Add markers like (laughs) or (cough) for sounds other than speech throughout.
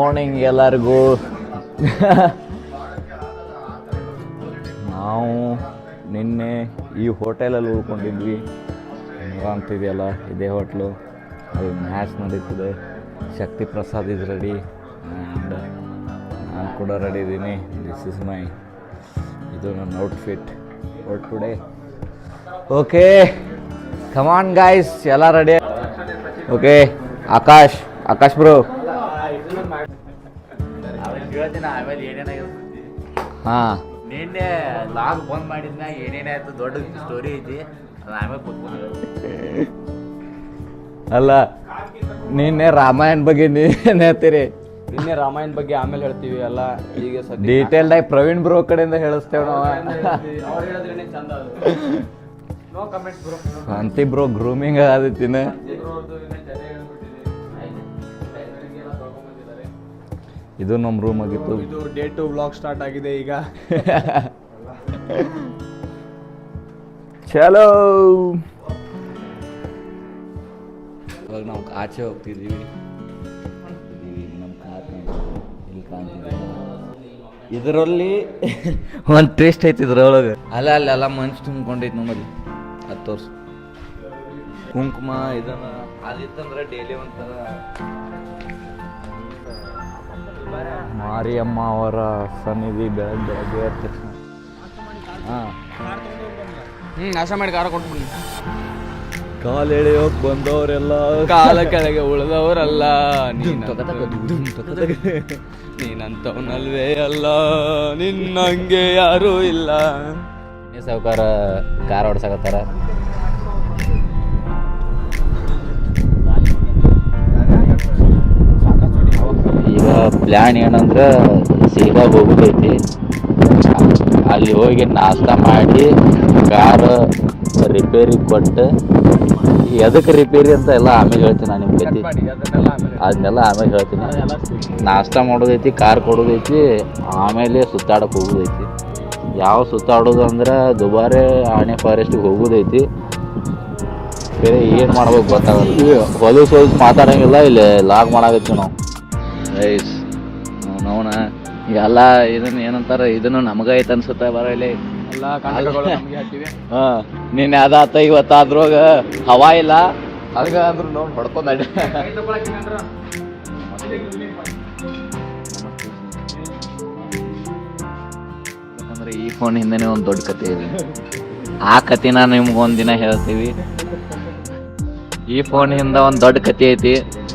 Morning ಎಲ್ಲರಿಗೂ. ನಾವು ನಿನ್ನೆ ಈ ಹೋಟೆಲಲ್ಲಿ ಉಳ್ಕೊಂಡಿದ್ವಿ. ಅಂತಿದೆಯಲ್ಲ, ಇದೇ ಹೋಟ್ಲು. ಅಲ್ಲಿ ಮ್ಯಾಚ್ ನಡೀತಿದೆ. Shakti Prasad is ready and ನಾನು ಕೂಡ ರೆಡಿ ಇದ್ದೀನಿ ದಿಸ್ ಇಸ್ ಮೈ ಇದು ನನ್ನ outfit for today okay come on guys ಎಲ್ಲ ready okay Akash Akash bro ಹೇಳ್ತೀನಿ ಆಮೇಲೆ ಏನೇನಾಗಿರ್ತೈತಿ ಹಾಂ. ನಿನ್ನೆ ಲಾಗ್ ಬಂದ್ ಮಾಡಿದ್ನ ಏನೇನಾಯ್ತು ದೊಡ್ಡ ಸ್ಟೋರಿ ಐತಿ ಅದು ಆಮೇಲೆ ಕೂತ್ಕೊಂಡು ಅಲ್ಲ ನಿನ್ನೆ ರಾಮಾಯಣ ಬಗ್ಗೆ ನೀವೇನು ಹೇಳ್ತೀರಿ? ನಿನ್ನೆ ರಾಮಾಯಣ ಬಗ್ಗೆ ಆಮೇಲೆ ಹೇಳ್ತೀವಿ ಅಲ್ಲ ಈಗ ಸದ್ಯ ಡೀಟೇಲ್ಡ್ ಆಗಿ ಪ್ರವೀಣ್ ಬ್ರೋ ಕಡೆಯಿಂದ ಹೇಳಿಸ್ತೇವೆ ನಾವು. ಅವ್ರು ಹೇಳಿದ್ರೇನೆ ಚಂದ ಅದು. (laughs) No comments bro. ಅಂತಿ ಬ್ರೋ ಗ್ರೂಮಿಂಗ್ ಆದಿತ್ತಿನ ಇದು ನಮ್ಮ ರೂಮ್ ಆಗಿತ್ತು. ಇದು ಡೇ ಟು ವ್ಲಾಗ್ ಸ್ಟಾರ್ಟ್ ಆಗಿದೆ ಈಗ. ಚಲೋ ಇವಾಗ ನಾವು ಆಚೆ ಹೋಗ್ತಿದ್ದೀವಿ. ಇದರಲ್ಲಿ ಒಂದು ಟೇಸ್ಟ್ ಐತಿ ಇದ್ರೊಳಗೆ. ಅಲ್ಲ ಅಲ್ಲೆಲ್ಲ ಮನ್ಸು ತುಂಬ್ಕೊಂಡೈತಿ ನಮ್ಮಲ್ಲಿ ಹತ್ತು ವರ್ಷ ಕುಂಕುಮ ಇದನ್ನ ಅದಿತ್ತಂದ್ರೆ ಡೈಲಿ ಒಂಥರ ಮಾರಿಯಮ್ಮ ಅವರ ಸನ್ನಿಧಿ ಬೆಳಗ್ಗೆ ಬೆಳಗ್ಗೆ ಎದ್ದ ತಕ್ಷಣ. ಹಾಂ. ಹ್ಞೂ ನಾಶ ಮಾಡಿ ಕಾರ ಕೊಟ್ಟು ಕಾಲು ಎಳೆಯೋಕ್ ಬಂದವರೆಲ್ಲ. ಕಾಲ ಕೆಳಗೆ ಉಳಿದವರಲ್ಲ. ನೀನಂತವನಲ್ವೇ ಅಲ್ಲ ನಿನ್ನಂಗೆ ಯಾರೂ ಇಲ್ಲ. ಸಾವುಕಾರ ಕಾರ್ ಓಡ್ಸಕತ್ತಾರ ಪ್ಲ್ಯಾನ್ ಏನಂದ್ರೆ ಸೀದಾ ಹೋಗುದೈತಿ ಅಲ್ಲಿ ಹೋಗಿ ನಾಷ್ಟಾ ಮಾಡಿ ಕಾರ ರಿಪೇರಿ ಕೊಟ್ಟು ಎದಕ್ಕೆ ರಿಪೇರಿ ಅಂತ ಎಲ್ಲ ಆಮೇಲೆ ಹೇಳ್ತೀನಿ ನಾನು ನಿಮ್ಗೆ ಕತಿ ಅದನ್ನೆಲ್ಲ ಆಮೇಲೆ ಹೇಳ್ತೀನಿ. ನಾಷ್ಟಾ ಮಾಡೋದೈತಿ ಕಾರ್ ಕೊಡೋದೈತಿ ಆಮೇಲೆ ಸುತ್ತಾಡಕ್ಕೆ ಹೋಗೋದೈತಿ. ಯಾವ ಸುತ್ತಾಡೋದು ಅಂದ್ರೆ ದುಬಾರೆ ಆನೆ ಫಾರೆಸ್ಟಿಗೆ ಹೋಗೋದೈತಿ. ಬೇರೆ ಏನು ಮಾಡ್ಬೇಕು ಗೊತ್ತಾಗಲ್ಲ. ಹೊಲಸು ಹೊಲಸು ಮಾತಾಡಂಗಿಲ್ಲ ಇಲ್ಲಿ ಲಾಗ್ ಮಾಡಾಕತ್ತೀವಿ ನಾವು. ರೈಸ್ ನೋಣ ಎಲ್ಲ ಇದನ್ನ ಏನಂತಾರೆ ಇದನ್ನು ನಮಗ ಐತೆ ಅನ್ಸುತ್ತೆ ಬರ ಇಲ್ಲಿ ಎಲ್ಲ ಕನ್ನಡಗಳು ನಮಗೆ ಹಾಕಿವೆ ಹಾ ನಿನ್ನೆ ಅದಾತ ಇವತ್ತಾದ್ರೋಗ ಹವಾ ಇಲ್ಲ. ಅದಕ್ಕೆ ಅಂದ್ರು ನೋಡಿ ಹೊಡ್ಕೊಂಡ ಯಾಕಂದ್ರೆ ಈ ಫೋನ್ ಹಿಂದೆ ಒಂದು ದೊಡ್ಡ ಕತೆ ಇದೆ. ಆ ಕತೆನ ನಿಮ್ಗೆ ಒಂದಿನ ಹೇಳ್ತೀವಿ. ಈ ಫೋನ್ ಹಿಂದ ಒಂದು ದೊಡ್ಡ ಕತೆ ಐತಿ.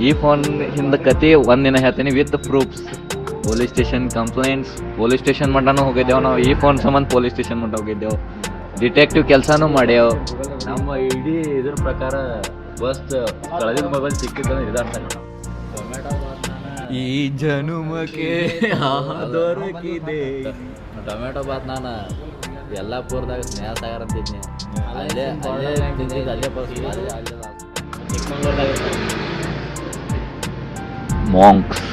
ಈ ಫೋನ್ ಹಿಂದ ಕತೆ ಒಂದಿನ ಹೇಳ್ತೀನಿ with proofs police station complaints police station ಮಟ್ಟನೂ ಹೋಗಿದ್ದೇವೆ ನಾವು. ಈ ಫೋನ್ ಸಂಬಂಧ ಪೊಲೀಸ್ ಸ್ಟೇಷನ್ ಮಟ್ಟ ಹೋಗಿದ್ದೇವೆ. ಡಿಟೆಕ್ಟಿವ್ ಕೆಲಸನೂ ಮಾಡ್ಯಾವ. ನಮ್ಮ ಇಡೀ ಇದ್ರ ಪ್ರಕಾರ ಬಸ್ ಕಳೆದಿದ್ದ ಮೊಬೈಲ್ ಸಿಕ್ಕಿದ್ದ ಇದಾಡ್ತಾರೆ ಈ ಜನುಮಕ್ಕೆ ದೊರಕಿದೆ. ಟೊಮೆಟೊ ಬಾತ್ ನಾನು ಪೂರ್ದಾಗ ಸ್ನೇಹ ಸಾಗರ ಅಂತಿದ್ನಿ. ಅಲ್ಲೇ ಅಲ್ಲೇ ತಿಂದಿದ್ದು ಅಲ್ಲೇ ಮಾಂಕ್ಸ್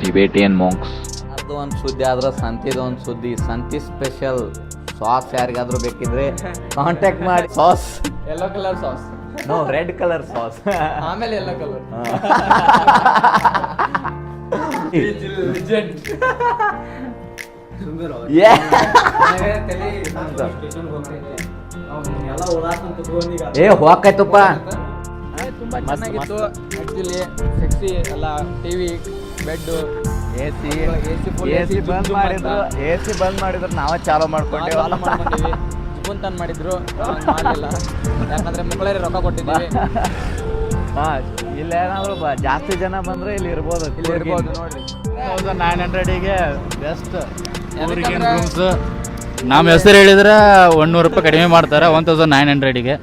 ಟಿಬೇಟಿಯನ್ ಮಾಂಕ್ಸ್ ಅದು ಒಂದು ಸುದ್ದಿ ಆದ್ರೆ ಸಂತಿದು ಒಂದು ಸುದ್ದಿ. ಸಂತಿ ಸ್ಪೆಷಲ್ ಸಾಸ್ ಯಾರಿಗಾದ್ರೂ ಬೇಕಿದ್ರೆ ಕಾಂಟ್ಯಾಕ್ಟ್ ಮಾಡಿ. Sauce yellow colour sauce no red colour sauce ಆಮೇಲೆ ಎಲ್ಲೋ ಕಲರ್ (laughs) ಏ ಹೋಗಾಯ್ತಪ್ಪ ತುಂಬಾ ಚೆನ್ನಾಗಿತ್ತು. ಆಕ್ಚುಲಿ ಸೆಕ್ಸಿ ಎಲ್ಲ TV bed A C A C ಬಂದ್ ಮಾಡಿದ್ರು. ಎ ಸಿ ಬಂದ್ ಮಾಡಿದ್ರು ನಾವೇ ಚಾಲೂ ಚಾಲೋ ಮಾಡ್ಕೊಂಡಿವಿ. ಜುಗುಂತನ್ ಮಾಡಿದ್ರು ಮಾಡಲಿಲ್ಲ. ಯಾಕಂದ್ರೆ ಮುಕ್ಕಳೇರಿ ರೊಕ್ಕ ಕೊಟ್ಟಿದ್ದೀವಿ. ಹಾ ಇಲ್ಲ ಏನಾದ್ರೂ ಜಾಸ್ತಿ ಜನ ಬಂದ್ರೆ ಇಲ್ಲಿ ಇರ್ಬೋದು. ಇಲ್ಲಿ ಇರ್ಬೋದು ನೋಡ್ರಿ ತೌಸಂಡ್ ನೈನ್ ಹಂಡ್ರೆಡಿಗೆ ಬೆಸ್ಟ್ ನಮ್ಮ ಹೆಸರು ಹೇಳಿದ್ರೆ ಒನ್ನೂರು ರೂಪಾಯಿ ಕಡಿಮೆ ಮಾಡ್ತಾರೆ ಒನ್ ತೌಸಂಡ್ ನೈನ್ ಹಂಡ್ರೆಡಿಗೆ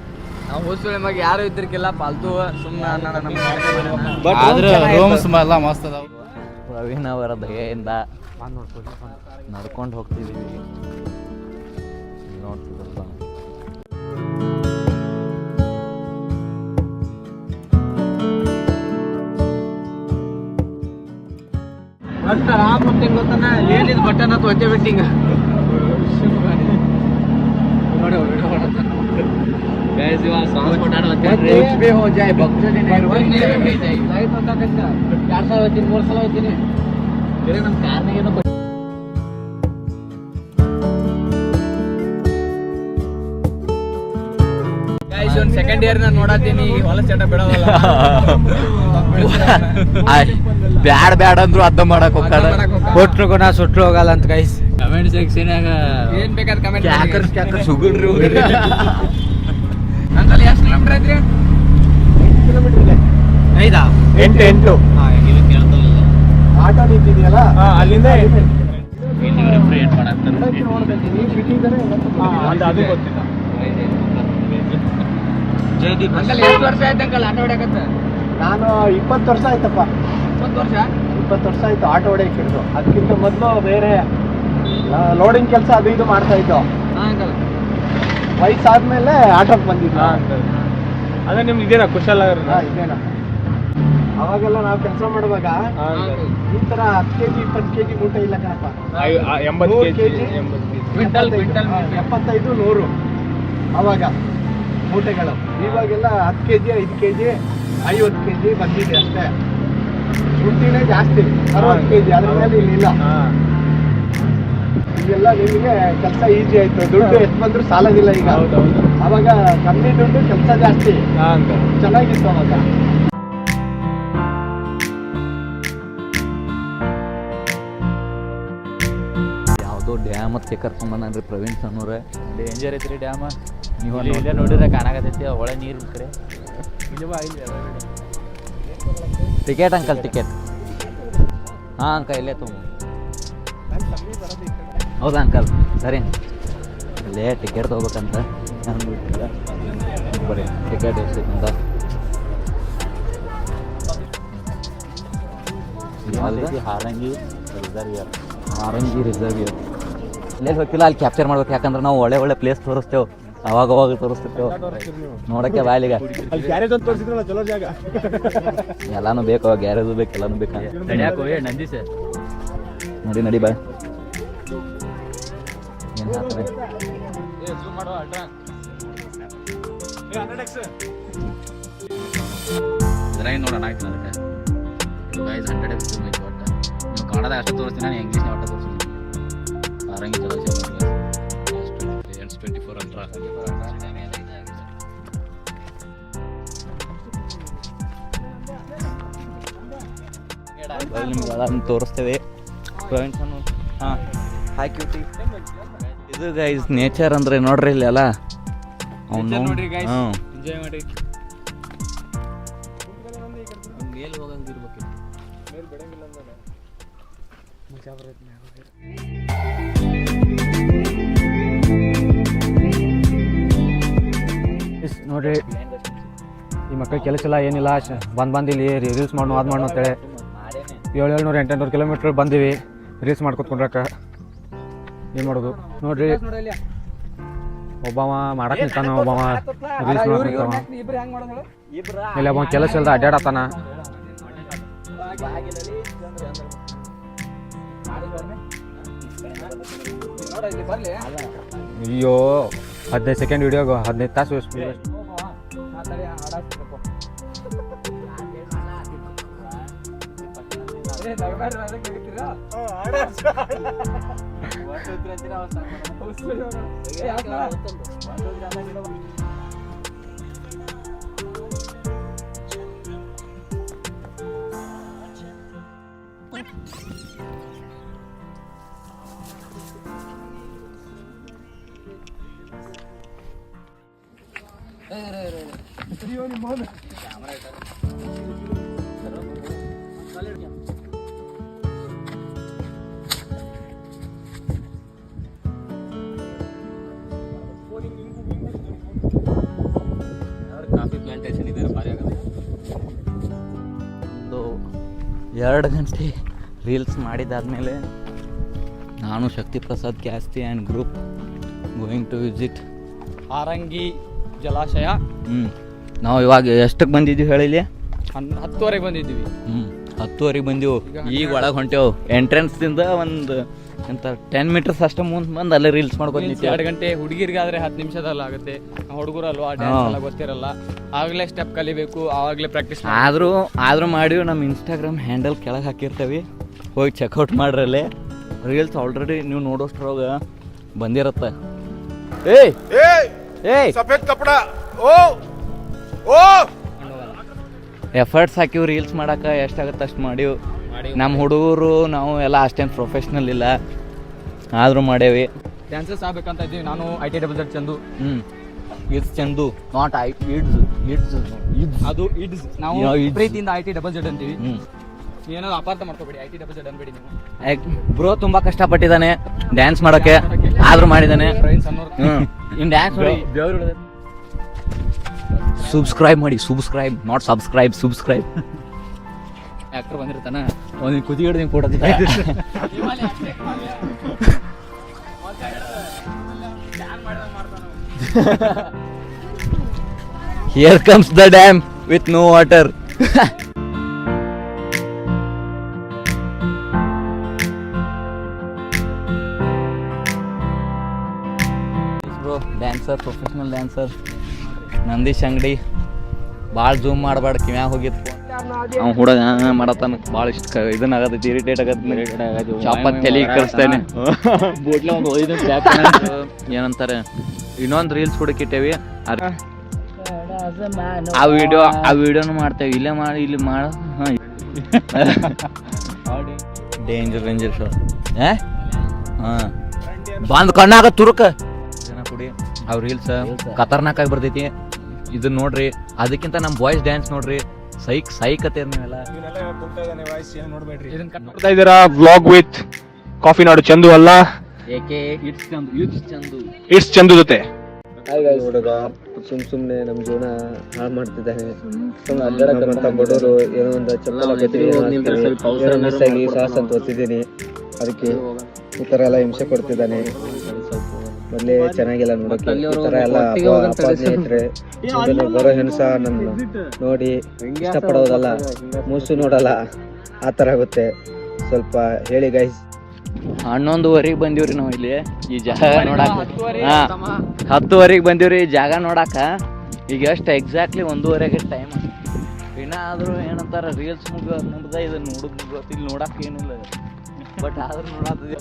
ನಾವು ಹೋಸ್ಟೆಲ್ ಮಗೆ ಯಾರು ಇದ್ರಿಕಿಲ್ಲ ಪಾಲ್ತು ಸುಮ್ಮನೆ ಅನ್ನೋಣ ನಮ್ಮ ಆದ್ರೆ ರೂಮ್ಸ್ ಎಲ್ಲ ಮಸ್ತ್ ಅದಾವ. ಪ್ರವೀಣ್ ಅವರ ದಯೆಯಿಂದ ನಡ್ಕೊಂಡು ಹೋಗ್ತೀವಿ. ನೋಡ್ತಿದ್ರಲ್ಲ. ಏನಿದ್ ಬಟನ್ ಅಥವಾ ಹೊಟ್ಟೆ ಬಿಟ್ಟಿಂಗ ಎರಡು ಸಲ ಹೋಗ್ತೀನಿ ಮೂರು ಸಲ ಹೋಗ್ತೀನಿ ನಮ್ಮ ಕಾರ್ನಾಗ ಏನೋ ಒಂದು ಸೆಕೆಂಡ್ ಇಯರ್ ನಾನು ನೋಡತ್ತೀನಿ ಹೊಲ ಚಟ ಬಿಡೋದಲ್ಲ (laughs) ಬ್ಯಾಡ್ ಬ್ಯಾಡ್ ಅಂದ್ರು ಅರ್ಧ ಮಾಡಕ್ ಹೋಗ್ತಾರ. ಕೊಟ್ರು ಗುಣ ಸುಟ್ರು ಹೋಗಲ್ಲ ಅಂತ ಗೈಸ್ ಕಮೆಂಟ್ ಸೆಕ್ಷನ್ ಏನ್ ಬೇಕಾದ ಕಮೆಂಟ್ ಸುಗುಡ್ರಿ ಅಂಕಲ್ ಎಷ್ಟು ಕಿಲೋಮೀಟರ್ ಐತ್ರಿ ಐದಾ? ಎಂಟು ಎಂಟು. ಆಟೋ ನಿಂತಿದೆಯಲ್ಲ? ಅಲ್ಲಿಂದ ಮಾಡಾಕ್ತಾರ ಅದು ಗೊತ್ತಿಲ್ಲ. ಅಂಕಲ್ ಎಷ್ಟು ವರ್ಷ ಆಯ್ತು ಅಂಕಲ್ ಆಟೋ ಹೊಡ್ಯಾಕತ್ತ? ನಾನು ಇಪ್ಪತ್ತು ವರ್ಷ ಆಯ್ತಪ್ಪ. ಇಪ್ಪತ್ತು ವರ್ಷ? ಇಪ್ಪತ್ತು ವರ್ಷ ಆಯ್ತು ಆಟೋ ಹೊಡೆಯಕ್ಕೆ ಹಿಡಿದು ಅದಕ್ಕಿಂತ ಮೊದಲು ಬೇರೆ ಲೋಡಿಂಗ್ ಕೆಲಸ ಅದು ಇದು ಮಾಡ್ತಾ ಇದ್ದು. ವಯಸ್ಸಾದ್ಮೇಲೆ ಆಟೋಕ್ಕೆ ಬಂದಿದ್ದು ಅದೇ ನಿಮ್ಗೆ ಇದೇನಾ ಕುಶಲ ಇದೇನಾ? ಅವಾಗೆಲ್ಲ ನಾವು ಕೆಲಸ ಮಾಡುವಾಗ ಈ ತರ ಹತ್ತು ಕೆಜಿ ಇಪ್ಪತ್ತು ಕೆಜಿ ಮೂಟೆ ಇಲ್ಲ ಕಣಪ್ಪ. ಎಂಬತ್ತು ಕೆಜಿ ಕೆಜಿ ಕ್ವಿಂಟಲ್ ಕ್ವಿಂಟಲ್ ಎಪ್ಪತ್ತೈದು ನೂರು ಅವಾಗ ಮೂಟೆಗಳು. ಇವಾಗೆಲ್ಲ ಹತ್ತು ಕೆಜಿ ಐದು ಕೆ ಜಿ ಐವತ್ತು ಕೆ ಜಿ ಬಂದಿದೆ ಅಷ್ಟೇ. ಶುಂಠಿನೇ ಜಾಸ್ತಿ ಅರವತ್ತು ಕೆಜಿ ಅದ್ರ ಮೇಲೆ ಇಲ್ಲಿಲ್ಲ ಈಗೆಲ್ಲ ನಿಮಗೆ ಕೆಲಸ ಈಜಿ ಆಯ್ತು. ದುಡ್ಡು ಎಷ್ಟು ಬಂದ್ರು ಸಾಲದಿಲ್ಲ ಈಗ. ಹೌದೌದು ಅವಾಗ ಕಮ್ಮಿ ದುಡ್ಡು ಕೆಲಸ ಜಾಸ್ತಿ. ಹಾ ಅಂತ. ಚೆನ್ನಾಗಿತ್ತು ಅವಾಗ. ಯಾವುದೋ ಡ್ಯಾಮ್ ಮತ್ತೆ ಕರ್ಕೊಂಬಂದ್ರಿ ಪ್ರವೀಣ್ ಸನ್ನೂರ ಡೇಂಜರ್ ಐತ್ರಿ ಡ್ಯಾಮ್. ನೀವು ನೀವು ಇಲ್ಲೇ ನೋಡಿದ್ರೆ ಕಾಣಾಕತ್ತೈತಿ ಒಳ ನೀರು ಬಿಟ್ರೆ. ಟಿಕೆಟ್ ಅಂಕಲ್ ಟಿಕೆಟ್ ಹಾಂ ಅಂಕ ಇಲ್ಲೇ ತುಂಬ ಹೌದಾ ಅಂಕಲ್ ಸರಿ. ಅಲ್ಲೇ ಟಿಕೆಟ್ ತೊಗೋಬೇಕಂತ. ಬರೀ ಟಿಕೆಟ್ ಎಷ್ಟಿತ್ತಂತ. ಹಾರಂಗಿ ರಿಸರ್ವಿಯರ್ ರಿಸರ್ವ್ ಇಲ್ಲೇ ಹೋಗ್ತಿಲ್ಲ ಅಲ್ಲಿ ಕ್ಯಾಪ್ಚರ್ ಮಾಡ್ಬೇಕು. ಯಾಕಂದ್ರೆ ನಾವು ಒಳ್ಳೆ ಒಳ್ಳೆ ಪ್ಲೇಸ್ ತೋರಿಸ್ತೇವೆ. ಅವಾಗ ಅವಾಗ ತೋರಿಸ್ತಿರ್ತೇವೆ ನೋಡಕ್ಕೆ ಬಾಯ್ಲಿಗೆ ಅಲ್ಲಿ ಗ್ಯಾರೇಜ್ ಅಂತ ತೋರಿಸಿದ್ರಲ್ಲ ಚಲೋ ಜಾಗ. ಎಲ್ಲಾನು ಬೇಕು ಗ್ಯಾರೇಜು ಬೇಕು ಎಲ್ಲಾನು ಬೇಕು. ನಡ್ಯಾಕೋ ಏ ನಂದಿ ಸರ್. ನಡಿ ನಡಿ ಬಾಯ್. ಏನು ಹಾಕ್ತಾರೆ ಇದ್ರಾಗ ನೋಡೋಣ ಆಯ್ತು ಅದಕ್ಕೆ ಇದು ಗೈಸ್ ಹಂಡ್ರೆಡ್ ಎಕ್ಸ್ ಜೂಮ್ ಐತಿ ಒಟ್ಟು ನೀವು ಕನ್ನಡದಾಗ ಅಷ್ಟೇ ತೋರಿಸ್ತೀನಿ ನಾನು ಇಂಗ್ಲೀಷ್ನ ಒಟ್ಟು ತೋರಿಸ್ತೀನಿ ಆರಂಗಿ ಚಲೋ ಎಸ್ ಟ್ವೆಂಟಿ ಫೋರ್ ಅಲ್ಟ್ರಾ ನಿಮ್ಗೆ ಅದನ್ನು ತೋರಿಸ್ತೇವೆ ಫ್ರೆಂಡ್ಸ್ ಹಾಂ ಹಾಯ್ ಕ್ಯೂಟಿ ಇದು ಗೈಸ್ ನೇಚರ್ ಅಂದ್ರೆ ನೋಡ್ರಿ ಇಲ್ಲಿ ಅಲ್ಲ ಅವ್ನು. ಹ್ಞೂ. ಎಂಜಾಯ್ ಮಾಡಿ ಮೇಲೆ ಹೋಗಂಗಿರ್ಬೇಕು ನೋಡ್ರಿ. ಈ ಮಕ್ಕಳ ಕೆಲಸ ಇಲ್ಲ ಏನಿಲ್ಲ ಬಂದ್ ಬಂದು ಇಲ್ಲಿ ರೀಲ್ಸ್ ಮಾಡೋಣ ಅದು ಮಾಡೋಣ ಅಂತೇಳಿ. ಏಳು ಏಳ್ನೂರು ಎಂಟುನೂರು ಕಿಲೋಮೀಟರ್ ಬಂದಿವಿ ರೀಲ್ಸ್ ಮಾಡ್ಕೊತ್ಕೊಂಡ್ರಕ್ಕ. ಏನು ಮಾಡೋದು? ನೋಡ್ರಿ. ಒಬ್ಬವ ಮಾಡಕ್ ನಿಂತಾನ ಒಬ್ಬವ ರೀಲ್ಸ್ ಮಾಡಕ್ ನಿಂತಾವ ಇಬ್ರು ಹೆಂಗ್ ಮಾಡೋದು ಇಲ್ಲಿ ಒಬ್ಬ ಕೆಲಸ ಇಲ್ದ ಅಡ್ಡಾಡತ್ತಾನ ಬರ್ಲಿ ಅಯ್ಯೋ ಹದಿನೈದು ಸೆಕೆಂಡ್ ವಿಡಿಯೋಗ ಹದಿನೈದು ತಾಸು ವೇಸ್ಟ್ ಹಾಡಾಕ್ಬೇಕು ಏ ನಗಬೇಡ್ರಿ ಅದಕ್ಕೆ ತೆಗಿತೀರಾ? ಎರಡು ಗಂಟೆ ರೀಲ್ಸ್ ಮಾಡಿದಾದ್ಮೇಲೆ ನಾನು Shakti Prasad ಕ್ಯಾಸ್ತಿ and group going to visit. Harangi ಜಲಾಶಯ. ಹ್ಞೂ ನಾವು ಇವಾಗ ಎಷ್ಟಕ್ಕೆ ಬಂದಿದ್ದೀವಿ ಹೇಳಿಲಿ ಹನ್ ಹತ್ತುವರೆಗೆ ಬಂದಿದ್ದೀವಿ. ಹ್ಞೂ ಹತ್ತುವರೆಗೆ ಬಂದೆವು. ಈಗ ಒಳಗೆ ಹೊಂಟೆವು. ಎಂಟ್ರೆನ್ಸ್ದಿಂದ ಒಂದು ಎಂತ ಟೆನ್ ಮೀಟರ್ಸ್ ಅಷ್ಟೇ ಮುಂದೆ ಬಂದು ಅಲ್ಲೇ ರೀಲ್ಸ್ ಮಾಡ್ಕೊಂಡು ನಿಂತಿ ಎರಡು ಗಂಟೆ ಹುಡುಗಿರ್ಗಾದ್ರೆ ಹತ್ತು ನಿಮಿಷದಲ್ಲ ಆಗುತ್ತೆ. ಹುಡುಗರು ಅಲ್ವಾ ಡ್ಯಾನ್ಸ್ ಎಲ್ಲ ಗೊತ್ತಿರಲ್ಲ. ಆಗಲೇ ಸ್ಟೆಪ್ ಕಲಿಬೇಕು ಆವಾಗಲೇ ಪ್ರಾಕ್ಟೀಸ್ ಆದರೂ ಆದರೂ ಮಾಡಿವಿ ನಮ್ಮ ಇನ್ಸ್ಟಾಗ್ರಾಮ್ ಹ್ಯಾಂಡಲ್ ಕೆಳಗೆ ಹಾಕಿರ್ತೀವಿ. ಹೋಗಿ ಚೆಕ್ಔಟ್ ಮಾಡ್ರಲ್ಲೇ. ರೀಲ್ಸ್ ಆಲ್ರೆಡಿ ನೀವು ನೋಡೋಷ್ಟ್ರಾಗ ಬಂದಿರತ್ತೆ. ಏಯ್! ಏಯ್! ಓ! ಓ! ಎಫರ್ಟ್ಸ್ ಹಾಕಿವ್ ರೀಲ್ಸ್ ಮಾಡಕ್ಕೆ ಎಷ್ಟಾಗತ್ತೆ ಅಷ್ಟು ಮಾಡಿವು ನಮ್ಮ ಹುಡುಗರು ನಾವು ಎಲ್ಲ ಅಷ್ಟೇನು ಪ್ರೊಫೆಷ್ನಲ್ ಇಲ್ಲ. ಆದರೂ ಮಾಡೇವಿ. ಡ್ಯಾನ್ಸಸ್ ಆಗ್ಬೇಕಂತ ಇದ್ದೀವಿ. ನಾನು ಐ ಟಿ ಡಬ್ಲ್ಯೂ ಚಂದು. ಹ್ಞೂ it's Chandu. Not I it's it's it's ಅದು ಇಡ್ಸ್ ನಾವು. ಪ್ರೀತಿಯಿಂದ ಐ ಟಿ ಡಬಲ್ ಜೆಡ್ ಅಂತೀವಿ. ಹ್ಞೂ ಏನೋ ಅಪಾರ್ಥ ಮಾಡ್ಕೋಬೇಡಿ. ಐ ಟಿ ಡಬಲ್ ಜೆಡ್ ಅನ್ಬೇಡಿ ನೀವು. ಬ್ರೋ ತುಂಬ ಕಷ್ಟಪಟ್ಟಿದ್ದಾನೆ. ಡ್ಯಾನ್ಸ್ ಮಾಡೋಕ್ಕೆ. ಆದರೂ ಮಾಡಿದ್ದಾನೆ. ಇನ್ ಡ್ಯಾನ್ಸ್ ಸಬ್ಸ್ಕ್ರೈಬ್ ಮಾಡಿ. Subscribe not subscribe subscribe actor ಬಂದಿರ್ತಾನ ಒಂದು ಕುದಿ ಹಿಡಿದು ಹಿಂಗೆ photo here comes the dam with no water dancer professional dancer Nandish Angadi. ಭಾಳ ಜೂಮ್ ಮಾಡಬಾರ್ದು ಕಿವ್ಯಾಗ ಹೋಗಿತ್ತು ಅವ್ನು ಹುಡುಗ ಮಾಡತ್ತಾನ. ಬಾಳ ಇಷ್ಟ ಇದನ್ನ ಆಗತ್ತೆ ಇರಿಟೇಟ್ ಆಗತ್ತೆ ತಲೆ ಕರೆಸ್ತೇನೆ ಏನಂತಾರೆ ಇನ್ನೊಂದು ರೀಲ್ಸ್ ಹುಡುಕಿಟ್ಟೇವಿ ಆ ವಿಡಿಯೋ ಆ ವಿಡಿಯೋನು ಮಾಡ್ತೇವೆ. ಇಲ್ಲೇ ಮಾಡಿ ಇಲ್ಲಿ ಮಾಡ ಡೇಂಜರ್ ಡೇಂಜರ್ ಶೋ ಏ? ಹಾಂ. ಬಂದ್ ಕಣ್ಣಾಗ ತುರುಕ. ಜನ ಕುಡಿ ಅವ್ರ ರೀಲ್ಸ್ ಖತರ್ನಾಕ್ ಆಗಿ ಬರ್ತೈತಿ ಇದನ್ನ ನೋಡ್ರಿ ಅದಕ್ಕಿಂತ ನಮ್ಮ ಬಾಯ್ಸ್ ಡ್ಯಾನ್ಸ್ ನೋಡ್ರಿ. ಸೈಕ್ ಸೈಕತೆ ನೀವೆಲ್ಲ ನೋಡ್ತಾ ಇದ್ದೀರಾ? ವ್ಲಾಗ್ ವಿತ್ ಕಾಫಿ ನಾಡು ಚಂದು ಅಲ್ಲ. ಏಕೆ? It's Chandu it's Chandu. It's Chandu ಜೊತೆ. ಹುಡುಗ ಸುಮ್ ಸುಮ್ನೆ ನಮ್ ಜೀವನ ಹಾಳು ಮಾಡ್ತಿದ್ದಾನೆ. ನಮ್ಮಂತ ಬಡವರು ಏನೋ ಒಂದು ಗತಿ ಮಿಸ್ ಆಗಿ ಸಾಹಸ ಅಂತ ಓದ್ತಿದ್ದೀನಿ ಅದಕ್ಕೆ ಈ ತರ ಎಲ್ಲ ಹಿಂಸೆ ಕೊಡ್ತಿದ್ದಾನೆ. ಮೊದ್ಲೇ ಚೆನ್ನಾಗಿಲ್ಲ ನೋಡಕ್ಕೆ ಈ ಎಲ್ಲ ಮುಂದೆ ಬರೋ ಹೆಣಸ ನನ್ನ ನೋಡಿ ಇಷ್ಟಪಡೋದಲ್ಲ ಮೂಸು ನೋಡಲ್ಲ ಆ ತರ ಆಗುತ್ತೆ. ಸ್ವಲ್ಪ ಹೇಳಿ ಗೈಸ್ ಹನ್ನೊಂದುವರೆಗೆ ಬಂದಿವ್ರಿ ನಾವು ಇಲ್ಲಿ. ಈ ಜಾಗ ನೋಡಾಕ ಹಾ ಹತ್ತುವರೆಗೆ ಬಂದಿವ್ರಿ. ಈ ಜಾಗ ನೋಡಾಕ ಈಗ ಎಷ್ಟು ಎಕ್ಸಾಕ್ಟ್ಲಿ ಒಂದೂವರೆಗೆ ಟೈಮ್ ಇನ್ನೂ ಆದ್ರೂ ಏನಂತಾರ ರೀಲ್ಸ್ ಮುಗಿದ ಮುಗ್ದ ಇದನ್ನ ನೋಡುದು ಮುಗಿದ ಇಲ್ಲಿ ನೋಡಾಕ ಏನಿಲ್ಲ. ಬಟ್ ಆದ್ರೂ ನೋಡಾತಿದ್ವಿ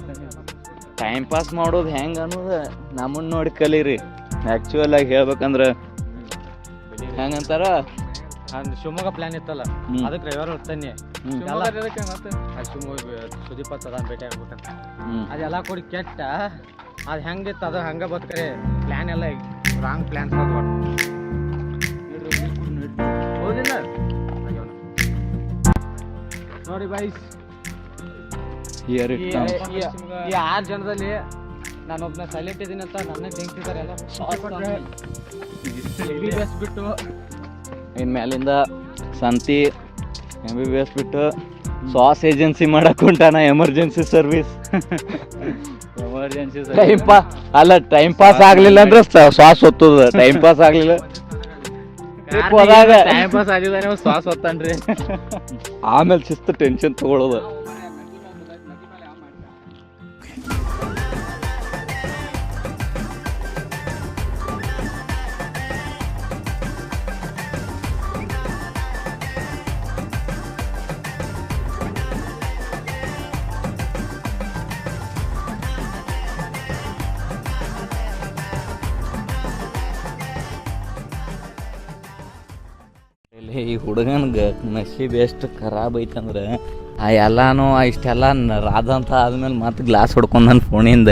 ಟೈಮ್ ಪಾಸ್ ಮಾಡೋದು ಹೆಂಗೆ ಅನ್ನೋದು ನಮ್ಮನ್ನ ನೋಡಿ ಕಲೀರಿ. ಆ್ಯಕ್ಚುಯಲ್ ಆಗಿ ಹೇಳ್ಬೇಕಂದ್ರ ಹೆಂಗಂತಾರ ಅಂದ್ ಶಿವಮೊಗ್ಗ ಪ್ಲಾನ್ ಇತ್ತಲ್ಲ. ಅದಕ್ಕೆ ರವಿವಾರ ಹೊರ್ತೇನೆ. ಶಿವಮೊಗ್ಗ ಸುದೀಪ್ ಸದಾ ಭೇಟಿ ಆಗ್ಬೇಕಂತ. ಅದೆಲ್ಲ ಕೊಡಿ ಕೆಟ್ಟ ಅದು ಹೆಂಗಿತ್ತು ಅದು ಹಂಗೆ ಬದುಕರೆ ಪ್ಲಾನ್ ಎಲ್ಲ ರಾಂಗ್ ಪ್ಲಾನ್ ಹೌದಿಲ್ಲ? ಅಯ್ಯೋನ. ನೋಡಿ ಬೈಸ್ ಹಿಯರ್ ಈ ಇಟ್ ಈ ಆರು ಜನದಲ್ಲಿ ನಾನೊಬ್ಬನ ಸೈಲೆಂಟ್ ಇದ್ದೀನಿ ಅಂತ ನನ್ನ ತೆಗ್ತಿದ್ದಾರೆ ಎಲ್ಲ ಬಿಟ್ಟು. ಇನ್ ಮ್ಯಾಲಿಂದ ಸಂತಿ ಎಂ ಬಿ ಬಿ ಎಸ್ ಬಿಟ್ಟು ಸಾಸ್ ಏಜೆನ್ಸಿ ಮಾಡಕ್ ಉಂಟಾನ emergency service emergency time pass ಅಲ್ಲ ಟೈಮ್ ಪಾಸ್ ಆಗ್ಲಿಲ್ಲ ಅಂದ್ರೆ ಸಾಸ್ ಹೊತ್ತದ ಟೈಮ್ ಪಾಸ್ ಆಗ್ಲಿಲ್ಲ. ಟೈಮ್ ಪಾಸ್ ಆಗಿದಾನೆ ಶ್ವಾಸ ಹೊತ್ತನ್ರಿ ಆಮೇಲೆ ಶಿಸ್ತು ಟೆನ್ಷನ್ ತಗೊಳ್ಳೋದು ಹುಡುಗನ್ಗ ನಶೀಬ್ ಎಷ್ಟು ಖರಾಬ್ ಐತಂದ್ರೆ, ಆ ಎಲ್ಲಾನು ಇಷ್ಟೆಲ್ಲ ಅಂತ ಆದ್ಮೇಲೆ ಮತ್ತೆ ಗ್ಲಾಸ್ ಹೊಡ್ಕೊಂಡ್ ನನ್ನ ಫೋನಿಂದ